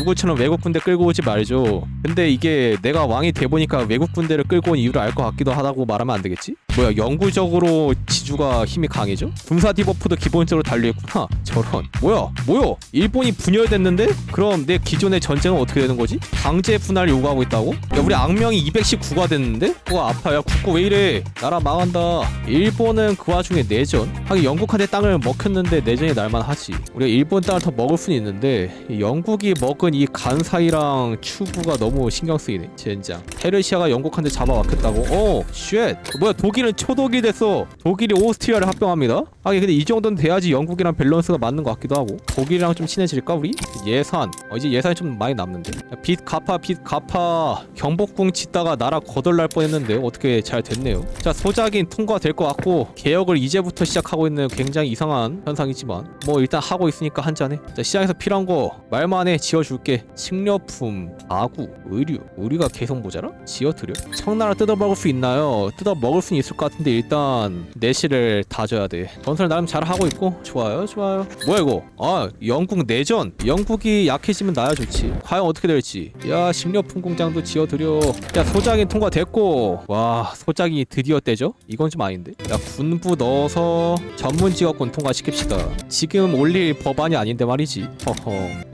누구처럼 외국 군대 끌고 오지 말죠. 근데 이게 내가 왕이 돼 보니까 외국 군대를 끌고 온 이유를 알 것 같기도 하다고 말하면 안 되겠지? 뭐야 영구적으로 지주가 힘이 강해져? 군사 디버프도 기본적으로 달려있구나. 저런. 뭐야? 뭐야? 일본이 분열됐는데? 그럼 내 기존의 전쟁은 어떻게 되는 거지? 강제 분할 요구하고 있다고? 야 우리 악명이 219가 됐는데? 그거 아파 야 국고 왜 이래? 나라 망한다. 일본은 그 와중에 내전. 하긴 영국한테 땅을 먹혔는데 내전이 날만 하지. 우리가 일본 땅을 더 먹을 수는 있는데 이 영국이 먹은 이 간사이랑 추부가 너무 신경 쓰이네. 젠장. 페르시아가 영국한테 잡아왔겠다고? 어, 쉣. 뭐야 독일은 초독일 됐어. 독일이 오스트리아를 합병합니다. 하긴 근데 이 정도는 돼야지 영국이랑 밸런스가 맞는 것 같기도 하고. 독일이랑 좀 친해질까 우리? 예산. 어, 이제 예산이 좀 많이 남는데. 야, 빚 갚아 빚 갚아. 경복궁 짓다가 나라 거덜날 뻔했는데 어떻게 잘 됐네요. 자 소작인 통과될 것 같고 개혁을 이제부터 시작하고 있는 굉장히 이상한 현상이지만 뭐 일단 하고 있으니까 한 잔해. 자 시장에서 필요한 거 말만 해 지어줄게. 식료품, 가구, 의류. 우리가 계속 모자라? 지어드려. 청나라 뜯어 먹을 수 있나요? 뜯어 먹을 수는 있을 것 같은데 일단 내실을 다져야 돼. 건설 나름 잘 하고 있고 좋아요, 좋아요. 뭐야 이거? 아 영국 내전. 영국이 약해지면 나야 좋지. 과연 어떻게 될지. 야 식료품 공장도 지어드려. 야 소장이 통과됐고. 와 소장이 드디어 떼죠? 이건 좀 아닌데. 야 군부 넣어서 전문 직업군 통과시킵시다. 지금 올릴 법안이 아닌데 말이지. 허허.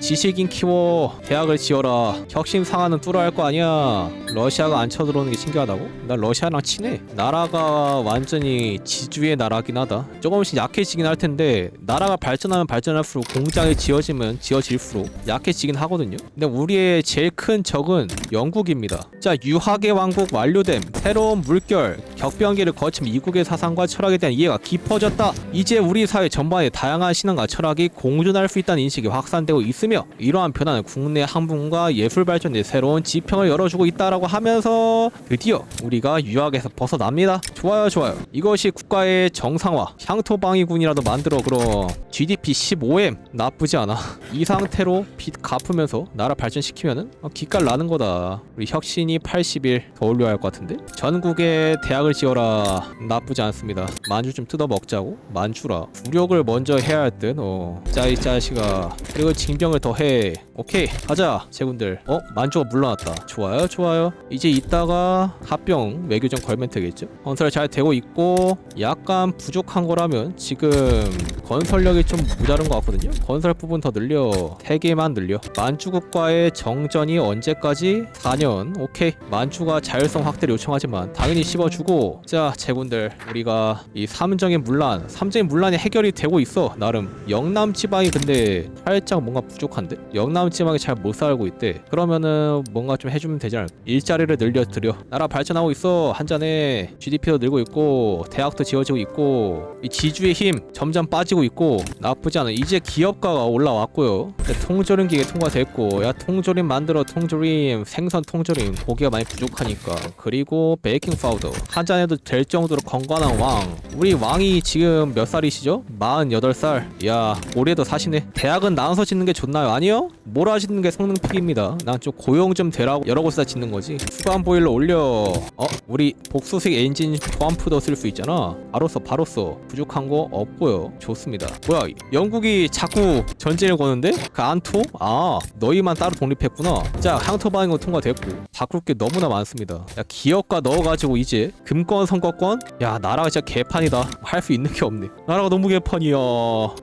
지식인 키워. 대학을 지어라. 혁신 상한은 뚫어야 할거 아니야. 러시아가 안 쳐들어오는 게 신기하다고? 나 러시아랑 친해. 나라가 완전히 지주의 나라긴 하다. 조금씩 약해지긴 할 텐데 나라가 발전하면 발전할수록 공장이 지어지면 지어질수록 약해지긴 하거든요. 근데 우리의 제일 큰 적은 영국입니다. 자, 유학의 왕국 완료됨. 새로운 물결, 격변기를 거친 미국의 사상과 철학에 대한 이해가 깊어졌다. 이제 우리 사회 전반에 다양한 신앙과 철학이 공존할 수 있다는 인식이 확산되고 있 으며 이러한 변화는 국내 학문과 예술 발전에 새로운 지평을 열어주고 있다라고 하면서 드디어 우리가 유학에서 벗어납니다. 좋아요, 좋아요. 이것이 국가의 정상화, 향토방위군이라도 만들어 그럼 GDP 15M 나쁘지 않아. 이 상태로 빚 갚으면서 나라 발전시키면은 어, 기깔 나는 거다. 우리 혁신이 80일 더 올려야 할 것 같은데. 전국에 대학을 지어라. 나쁘지 않습니다. 만주 좀 뜯어 먹자고. 만주라. 무력을 먼저 해야 할 듯. 어. 짜이 짜시가. 그리고 징병을 더 해. 오케이 가자 제군들. 어 만주가 물러났다. 좋아요 좋아요. 이제 이따가 합병 외교전 걸면 되겠죠. 건설 잘 되고 있고 약간 부족한 거라면 지금 건설력이 좀 모자른 것 같거든요. 건설 부분 더 늘려. 3개만 늘려. 만주국과의 정전이 언제까지? 4년. 오케이. 만주가 자율성 확대를 요청하지만 당연히 씹어주고 자 제군들 우리가 이 삼정의 문란 삼정의 문란이 해결이 되고 있어 나름 영남 지방이 근데 살짝 뭔가 부족 한데? 영남 지방이 잘못 살고 있대. 그러면은 뭔가 좀 해주면 되지 않을까? 일자리를 늘려드려. 나라 발전하고 있어. 한 잔에 GDP도 늘고 있고 대학도 지어지고 있고 이 지주의 힘 점점 빠지고 있고 나쁘지 않아. 이제 기업가가 올라왔고요. 자, 통조림 기계 통과됐고 야 통조림 만들어. 통조림 생선 통조림. 고기가 많이 부족하니까. 그리고 베이킹 파우더. 한 잔해도 될 정도로 건강한 왕. 우리 왕이 지금 몇 살이시죠? 48살. 야 올해도 사시네. 대학은 나눠서 짓는 게 좋나 요? 아니요. 몰아짓는 게 성능 픽입니다. 난 좀 고용 좀 되라고 여러 곳에다 짓는 거지. 수감 보일러 올려. 어? 우리 복수식 엔진 포함프도 쓸 수 있잖아. 바로 써 바로 써. 부족한 거 없고요. 좋습니다. 뭐야 영국이 자꾸 전쟁을 거는데? 그 안토? 아 너희만 따로 독립했구나. 자 향토방어 통과됐고. 바꿀 게 너무나 많습니다. 야 기업가 넣어가지고 이제 금권 선거권? 야 나라가 진짜 개판이다. 할 수 있는 게 없네. 나라가 너무 개판이야.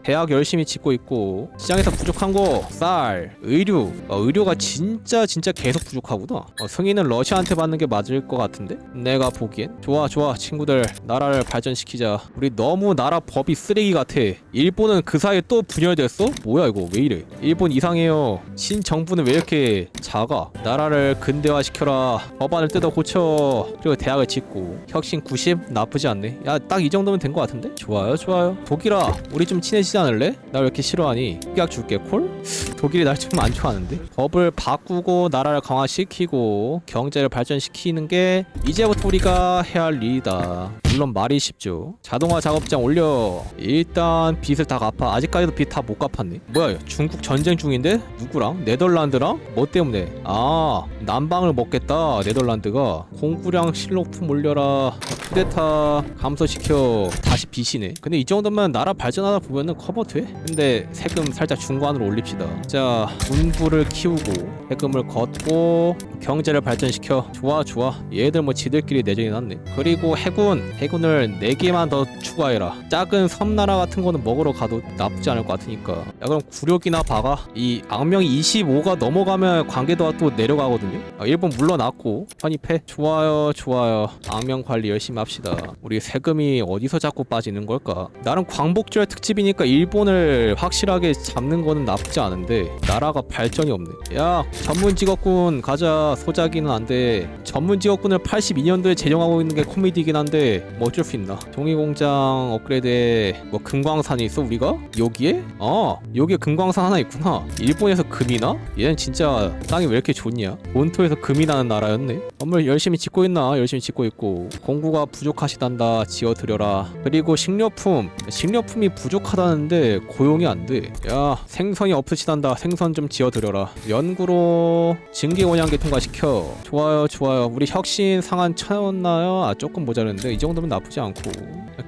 대학 열심히 짓고 있고 시장에서 부족한 거쌀 의류. 어, 의료가 진짜 진짜 계속 부족하구나. 어, 승인은 러시아한테 받는 게 맞을 것 같은데? 내가 보기엔. 좋아 좋아 친구들. 나라를 발전시키자. 우리 너무 나라 법이 쓰레기 같아. 일본은 그 사이에 또 분열됐어? 뭐야 이거. 왜 이래? 일본 이상해요. 신정부는 왜 이렇게 작아? 나라를 근대화시켜라. 법안을 뜯어 고쳐. 그리고 대학을 짓고. 혁신 90 나쁘지 않네. 야 딱 이 정도면 된 것 같은데? 좋아요 좋아요. 독일아 우리 좀 친해지지 않을래? 나 왜 이렇게 싫어하니? 협약 줄게 콜? 독일이 날 좀 안 좋아하는데? 법을 바꾸고 나라를 강화시키고 경제를 발전시키는 게 이제부터 우리가 해야 할 일이다. 물론 말이 쉽죠. 자동화 작업장 올려. 일단 빚을 다 갚아. 아직까지도 빚 다 못 갚았네. 뭐야 중국 전쟁 중인데? 누구랑? 네덜란드랑? 뭐 때문에? 아 남방을 먹겠다 네덜란드가. 공구량 실로품 올려라. 쿠데타 감소시켜. 다시 빚이네. 근데 이 정도면 나라 발전하다 보면은 커버 돼? 근데 세금 살짝 중간으로 올립시다 합시다. 자, 군부를 키우고 해금을 걷고 경제를 발전시켜. 좋아, 좋아. 얘들 뭐 지들끼리 내전이 났네. 그리고 해군, 해군을 4개만 더 추가해라. 작은 섬나라 같은 거는 먹으러 가도 나쁘지 않을 것 같으니까. 야, 그럼 구력이나 박아. 이 악명이 25가 넘어가면 관계도가 또 내려가거든요. 아, 일본 물러났고 편입해. 좋아요, 좋아요. 악명 관리 열심히 합시다. 우리 세금이 어디서 자꾸 빠지는 걸까? 나름 광복절 특집이니까 일본을 확실하게 잡는 거는 나쁘지 않은데 나라가 발전이 없네. 야, 전문 직업군 가자. 소자기는 안 돼. 전문 직업군을 82년도에 제정하고 있는 게 코미디긴 한데 뭐 어쩔 수 있나? 종이공장 업그레이드에 뭐 금광산이 있어 우리가? 여기에? 어, 여기에 금광산 하나 있구나. 일본에서 금이나? 얘는 진짜 땅이 왜 이렇게 좋냐? 본토에서 금이 나는 나라였네. 건물 열심히 짓고 있나? 열심히 짓고 있고 공구가 부족하시단다. 지어드려라. 그리고 식료품. 식료품이 부족하다는데 고용이 안 돼. 야 생선이 없으시단다. 생선 좀 지어드려라. 연구로 증기 원양계 통과시켜. 좋아요, 좋아요. 우리 혁신 상한 차였나요? 아 조금 모자른데 이 정도면 나쁘지 않고.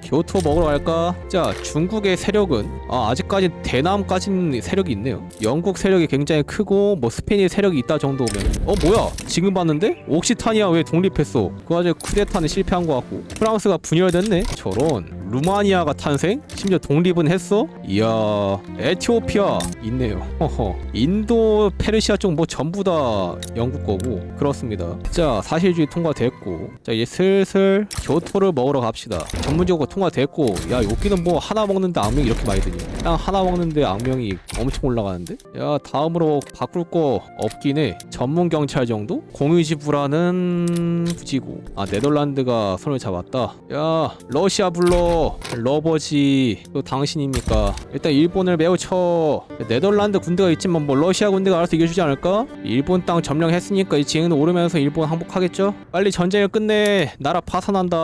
교토 먹으러 갈까? 자, 중국의 세력은 아, 아직까지 대남까지는 세력이 있네요. 영국 세력이 굉장히 크고 뭐 스페인의 세력이 있다 정도면 어 뭐야? 지금 봤는데 옥시 타니아 왜 독립했어? 그 와중에 쿠데타는 실패한 것 같고 프랑스가 분열됐네. 저런 루마니아가 탄생? 심지어 독립은 했어? 이야 에티오피아 있네요. 허허 인도 페르시아 쪽 뭐 전부 다 영국 거고 그렇습니다. 자 사실주의 통과됐고 자 이제 슬슬 교토를 먹으러 갑시다. 전문적으로 통과됐고 야 여기는 뭐 하나 먹는데 악명이 이렇게 많이 드냐? 그냥 하나 먹는데 악명이 엄청 올라가는데? 야 다음으로 바꿀 거 없긴 해. 전문 경찰 정도? 공유지부라는 부지고 아 네덜란드가 손을 잡았다. 야 러시아 불러 러버지 또 당신입니까? 일단 일본을 매우 쳐. 네덜란드 군대가 있지만 뭐 러시아 군대가 알아서 이겨주지 않을까? 일본 땅 점령했으니까 이 지행은 오르면서 일본 항복하겠죠? 빨리 전쟁을 끝내. 나라 파산한다.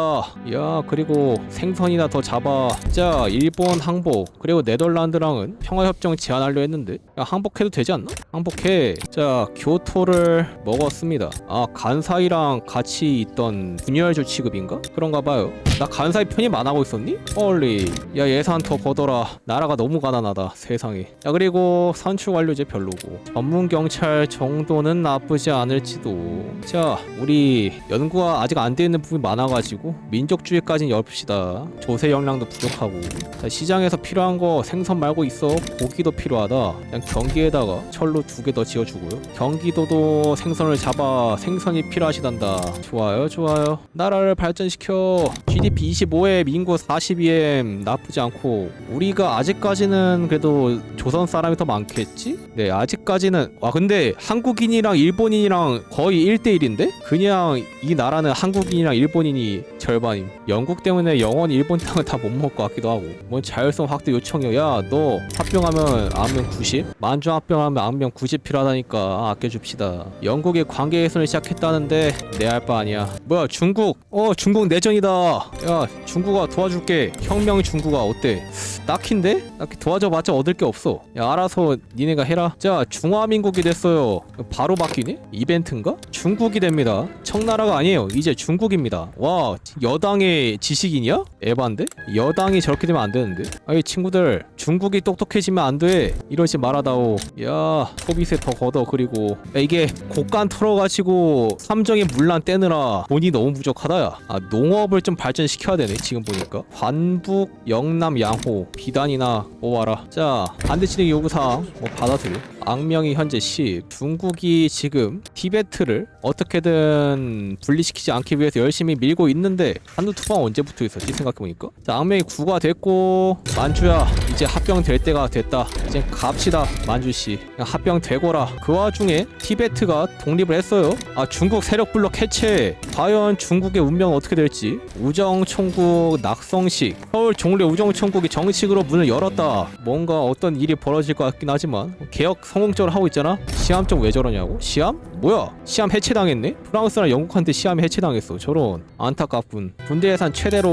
야 그리고 생선이나 더 잡아. 자 일본 항복 그리고 네덜란드랑은 평화협정 제안하려 했는데 야 항복해도 되지 않나? 항복해. 자 교토를 먹었습니다. 아 간사이랑 같이 있던 분열주 취급인가? 그런가 봐요. 나 간사이 편입 안 하고 있었 있니? 얼리. 야 예산 더 걷어라. 나라가 너무 가난하다 세상에. 야 그리고 산출 완료제 별로고. 전문 경찰 정도는 나쁘지 않을지도. 자 우리 연구가 아직 안 되어있는 부분이 많아가지고 민족주의까지는 엽시다. 조세 역량도 부족하고. 자 시장에서 필요한 거 생선 말고 있어. 고기도 필요하다. 그냥 경기에다가 철로 두 개 더 지어주고요. 경기도도 생선을 잡아 생선이 필요하시단다. 좋아요 좋아요. 나라를 발전시켜. GDP 25에 민구 4 42M 나쁘지 않고 우리가 아직까지는 그래도 조선 사람이 더 많겠지? 네 아직까지는. 와 근데 한국인이랑 일본인이랑 거의 1대1인데? 그냥 이 나라는 한국인이랑 일본인이 절반임. 영국 때문에 영원히 일본 땅을 다 못 먹을 것 같기도 하고. 뭔 자율성 확대 요청이야. 야 너 합병하면 안면 90? 만주 합병하면 안면 90 필요하다니까. 아, 아껴줍시다. 영국이 관계 개선을 시작했다는데 내 알 바 아니야. 뭐야 중국? 어 중국 내전이다. 야 중국아 도와줄 게 혁명 중국아 어때? 딱힌데? 도와줘봤자 얻을 게 없어. 야 알아서 니네가 해라. 자 중화민국이 됐어요. 바로 바뀌네? 이벤트인가? 중국이 됩니다. 청나라가 아니에요. 이제 중국입니다. 와 여당의 지식인이야? 에반데? 여당이 저렇게 되면 안 되는데? 아이 친구들 중국이 똑똑해지면 안 돼. 이러지 말아다오. 야 소비세 더 걷어 그리고. 야, 이게 곡간 털어가지고 삼정의 문란 떼느라 돈이 너무 부족하다 야. 아, 농업을 좀 발전시켜야 되네 지금 보니까 관북 영남 양호 비단이나 모아라. 자 반대치는 요구사항 뭐 받아들여. 악명이 현재 10 중국이 지금 티베트를 어떻게든 분리시키지 않기 위해서 열심히 밀고 있는데 한두 투방 언제부터 있었지 생각해보니까? 자 악명이 9가 됐고 만주야 이제 합병 될 때가 됐다. 이제 갑시다 만주씨. 그냥 합병 되거라. 그 와중에 티베트가 독립을 했어요. 아 중국 세력 블록 해체. 과연 중국의 운명은 어떻게 될지. 우정 총국 낙성 식. 서울 종래 우정총국이 정식으로 문을 열었다. 뭔가 어떤 일이 벌어질 것 같긴 하지만 개혁 성공적으로 하고 있잖아? 시암 쪽왜 저러냐고? 시암 뭐야? 시암 해체당했네? 프랑스랑 영국한테 시암 해체당했어. 저런 안타깝군. 군대 예산 최대로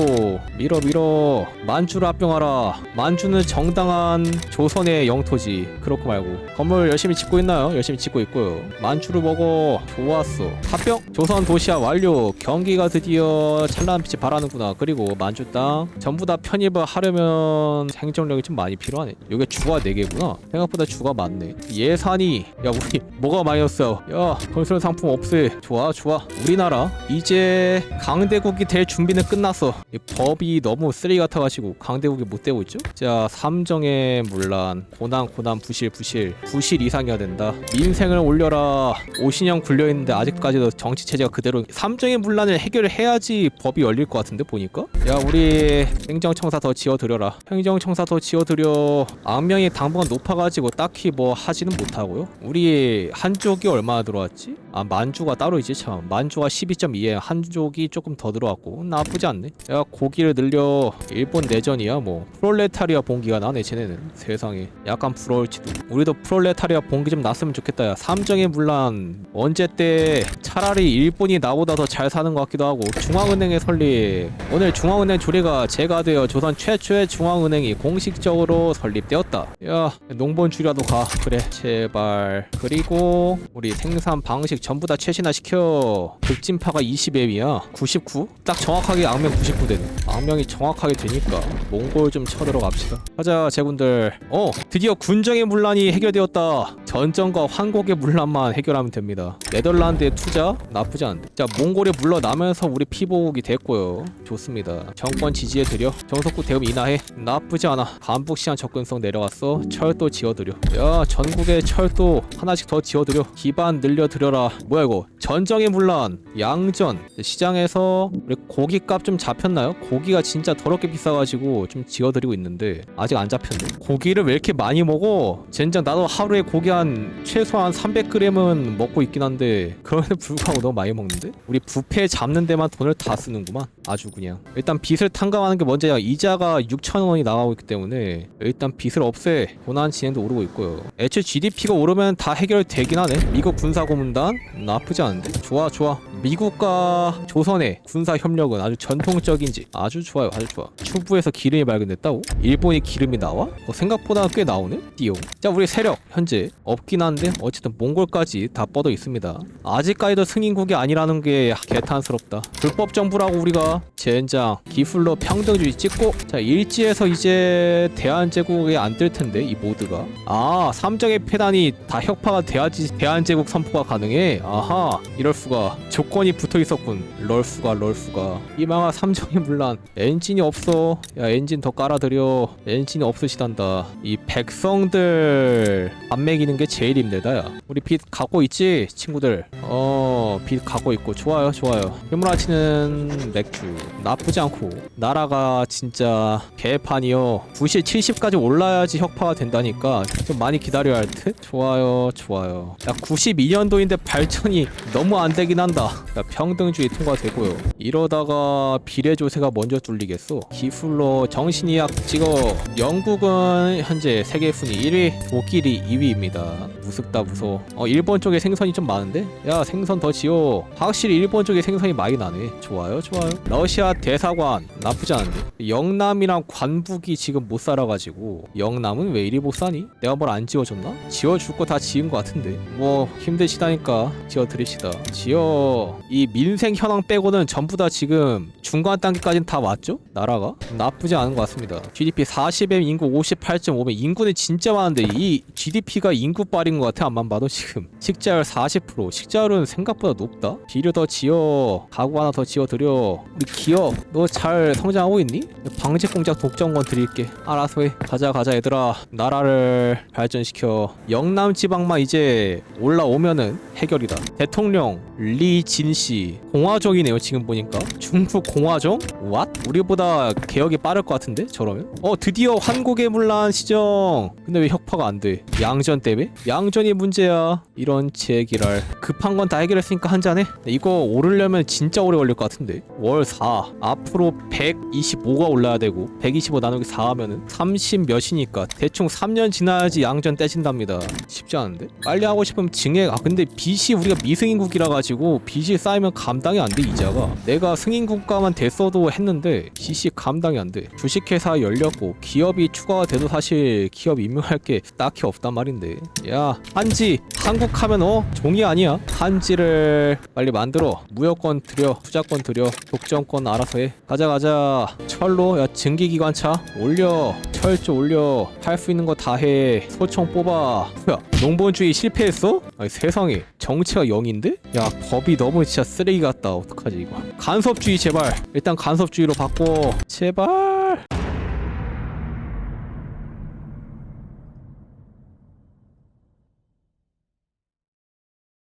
밀어 밀어. 만주를 합병하라. 만주는 정당한 조선의 영토지. 그렇고 말고. 건물 열심히 짓고 있나요? 열심히 짓고 있고요. 만주를 먹어. 좋았어. 합병? 조선 도시화 완료. 경기가 드디어 찬란한 빛이 발하는구나. 그리고 만주 땅 전부 다 편입을 하려면 행정력이 좀 많이 필요하네. 이게 주가 4개구나. 생각보다 주가 많네. 예산이 야 우리 뭐가 마이너스야? 야 건설 상품 없애. 좋아 좋아. 우리나라 이제 강대국이 될 준비는 끝났어. 이 법이 너무 쓰레기 같아가지고 강대국이 못 되고 있죠? 자 삼정의 문란. 고난 고난 부실 부실. 부실 이상이어야 된다. 민생을 올려라. 50년 굴려있는데 아직까지도 정치 체제가 그대로. 삼정의 문란을 해결을 해야지 법이 열릴 것 같은데 보니까? 야 우리 행정청사 더 지어드려라. 행정청사 더 지어드려. 악명이 당분간 높아가지고 딱히 뭐 하지는 못하고요. 우리 한족이 얼마나 들어 왔지? 아 만주가 따로 있지? 참 만주가 12.2에 한족이 조금 더 들어왔고 나쁘지 않네. 야 고기를 늘려. 일본 내전이야 뭐. 프롤레타리아 봉기가 나네 쟤네는 세상에. 약간 부러울지도. 우리도 프롤레타리아 봉기 좀 났으면 좋겠다 야. 삼정의 문란. 언제 때 차라리 일본이 나보다 더 잘 사는 것 같기도 하고 중앙은행의 설립. 오늘 중앙은행 조례가 제가 되어 조선 최초의 중앙은행이 공식적으로 설립되었다. 야 농본 주라도 가. 그래 제발. 그리고 우리 생산 방식 전부 다 최신화시켜. 극진파가 20앱이야. 99? 딱 정확하게 악명 99 되네. 악명이 정확하게 되니까 몽골 좀 쳐들어 갑시다. 가자 제군들. 어 드디어 군정의 문란이 해결되었다. 전정과 환국의 문란만 해결하면 됩니다. 네덜란드의 투자 나쁘지 않은데 자 몽골에 물러나면서 우리 피복이 됐고요. 좋습니다. 정권 지지해드려. 정석국 대응 인하해. 나쁘지 않아. 반복 시간 접근성 내려왔어. 철도 지어드려. 야 전국에 철도 하나씩 더 지어드려. 기반 늘려드려라 뭐야 이거? 전정의 문란 양전. 시장에서 우리 고기 값 좀 잡혔나요? 고기가 진짜 더럽게 비싸가지고 좀 지어드리고 있는데 아직 안 잡혔네. 고기를 왜 이렇게 많이 먹어? 젠장 나도 하루에 고기 한 최소한 300g은 먹고 있긴 한데 그럼에도 불구하고 너무 많이 먹는데? 우리 부패 잡는 데만 돈을 다 쓰는구만 아주 그냥. 일단 빚을 탕감하는 게 먼저야. 이자가 6천원이 나가고 있기 때문에 일단 빚을 없애. 고난 진행도 오르고 있고요. 애초에 GDP가 오르면 다 해결되긴 하네. 미국 군사고문단 나쁘지 않은데 좋아 좋아 미국과 조선의 군사 협력은 아주 전통적인지 아주 좋아요 아주 좋아 추부에서 기름이 발견됐다고? 일본이 기름이 나와? 어, 생각보다 꽤 나오네? 띠용 자 우리 세력 현재 없긴 한데 어쨌든 몽골까지 다 뻗어 있습니다 아직까지도 승인국이 아니라는 게 개탄스럽다 불법 정부라고 우리가 젠장 기술로 평등주의 찍고 자 일지에서 이제 대한제국에 안 뜰 텐데 이 모드가. 아 삼정의 패단이 다 혁파가 돼야지 대한제국 선포가 가능해? 아하 이럴 수가. 조건이 붙어 있었군. 럴 수가 럴 수가. 이망아 삼정의 문란. 엔진이 없어. 야 엔진 더 깔아드려. 엔진이 없으시단다. 이 백성들 안 먹이는 게 제일 힘들다 야. 우리 빚 갖고 있지 친구들? 어빚 갖고 있고. 좋아요 좋아요. 휴무라치는 맥주 나쁘지 않고 나라가 진짜 개판이요. 부실 70까지 올라야지 혁파가 된다니까 좀 많이 기다려야 할 듯? 좋아요 좋아요. 야 92년도인데 발전이 너무 안 되긴 한다. 야 평등주의 통과되고요. 이러다가 비례조세가 먼저 뚫리겠어? 기술로 정신이약 찍어. 영국은 현재 세계 순위 1위 독일이 2위입니다 무섭다 무서워. 어 일본 쪽에 생선이 좀 많은데? 야 생선 더 지어. 확실히 일본 쪽에 생선이 많이 나네. 좋아요 좋아요. 러시아 대사관. 나쁘지 않은데? 영남이랑 관북이 지금 못 살아가지고. 영남은 왜 이리 못 사니? 내가 뭘 안 지어줬나? 지어줄 거 다 지은 거 같은데. 뭐 힘드시다니까 지어드립시다. 지어. 이 민생 현황 빼고는 전부 다 지금 중간 단계까지는 다 왔죠? 나라가? 나쁘지 않은 것 같습니다. GDP 40에 인구 58.5면 인구는 진짜 많은데 이 GDP가 인구 빨인 것 같아 안만 봐도 지금. 식자율 40% 식자율은 생각보다 높다. 비료 더 지어. 가구 하나 더 지어드려. 우리 기업 너 잘 성장하고 있니? 방직 공작 독점권 드릴게. 알아서 해. 가자 가자 얘들아. 나라를 발전시켜. 영남 지방만 이제 올라오면은 해결이다. 대통령 리진씨. 공화정이네요 지금 보니까. 중국 공화정? 왓? 우리보다 개혁이 빠를 것 같은데 저러면? 어 드디어 한국의 문란 시정. 근데 왜 혁파가 안돼? 양전 때문에? 양 양전이 문제야. 이런 제기랄. 급한 건 다 해결했으니까 한잔해. 이거 오르려면 진짜 오래 걸릴 것 같은데. 월 4 앞으로 125가 올라야 되고 125 나누기 4 하면은 30 몇이니까 대충 3년 지나야지 양전 떼진답니다. 쉽지 않은데? 빨리 하고 싶으면 증액. 아 근데 빚이 우리가 미승인국이라 가지고 빚이 쌓이면 감당이 안 돼 이자가. 내가 승인국가만 됐어도 했는데 빚이 감당이 안 돼. 주식회사 열렸고 기업이 추가가 돼도 사실 기업 임명할 게 딱히 없단 말인데. 야 한지 한국 하면 어? 종이 아니야? 한지를 빨리 만들어. 무역권 들여 투자권 들여 독점권 알아서 해. 가자 가자. 철로 야 증기기관차. 올려. 철조 올려. 할 수 있는 거 다 해. 소총 뽑아. 야 농본주의 실패했어? 아니 세상에. 정치가 0인데? 야 법이 너무 진짜 쓰레기 같다. 어떡하지 이거. 간섭주의 제발. 일단 간섭주의로 바꿔. 제발